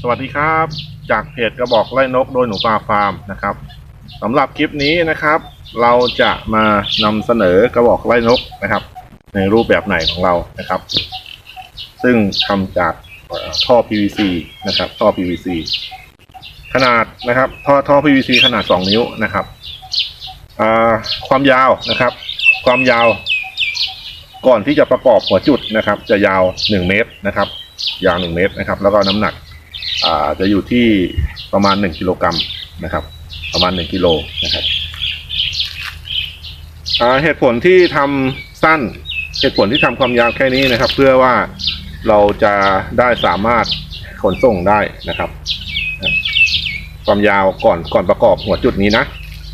สวัสดีครับ จากเพจกระบอกไล่นกโดยหนูปลาฟาร์มนะครับสำหรับคลิปนี้นะครับ เราจะมานำเสนอกระบอกไล่นกนะครับ ในรูปแบบไหนของเรานะครับ ซึ่งทำจากท่อท่อ PVC นะครับ ท่อ PVC ขนาดนะครับ ท่อท่อ PVC ขนาด 2 นิ้วนะครับความยาวนะครับ ความยาวก่อนที่จะประกอบหัวจุดนะครับ จะยาว 1 เมตรนะครับ ยาว 1 เมตรนะครับ แล้วก็น้ำหนัก จะอยู่ที่ประมาณ 1 กิโลกรัมนะครับ ประมาณ 1 กิโลนะครับเหตุผลที่ทำสั้นเหตุผลที่ทำความยาวแค่นี้นะครับ เพื่อว่าเราจะได้สามารถขนส่งได้นะครับ ความยาวก่อนก่อนประกอบหัวจุดนี้นะ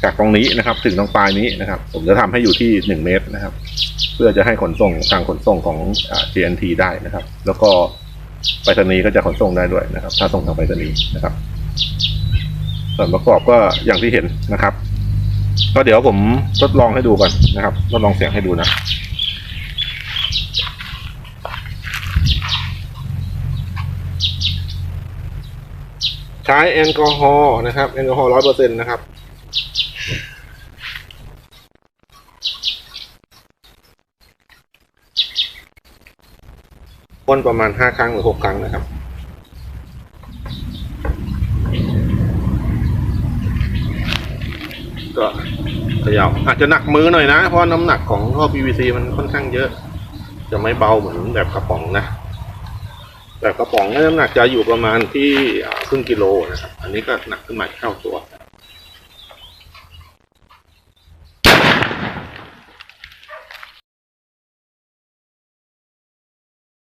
จากตรงนี้นะครับ ถึงตรงปลายนี้นะครับ ผมจะทำให้อยู่ที่ 1 เมตรนะครับ เพื่อจะให้ขนส่งทางขนส่งของ GNT ได้นะครับ แล้วก็ ไปรษณีย์ก็จะขนส่งได้ด้วยนะครับ ถ้าส่งทางไปรษณีย์นะครับ ส่วนประกอบก็อย่างที่เห็นนะครับ ก็เดี๋ยวผมทดลองให้ดูก่อนนะครับทดลองเสียงให้ดูนะใช้แอลกอฮอล์นะครับแอลกอฮอล์ร้อยเปอร์เซ็นต์นะครับ พ่นประมาณห้าครั้งหรือหกครั้งนะครับ ก็เขย่าอาจจะหนักมือหน่อยนะ เพราะน้ำหนักของท่อ PVC มันค่อนข้างเยอะ จะไม่เบาเหมือนแบบกระป๋องนะแบบกระป๋องน้ำหนักจะอยู่ประมาณที่ครึ่งกิโลนะครับ อันนี้ก็หนักขึ้นมาเท่าตัวนะ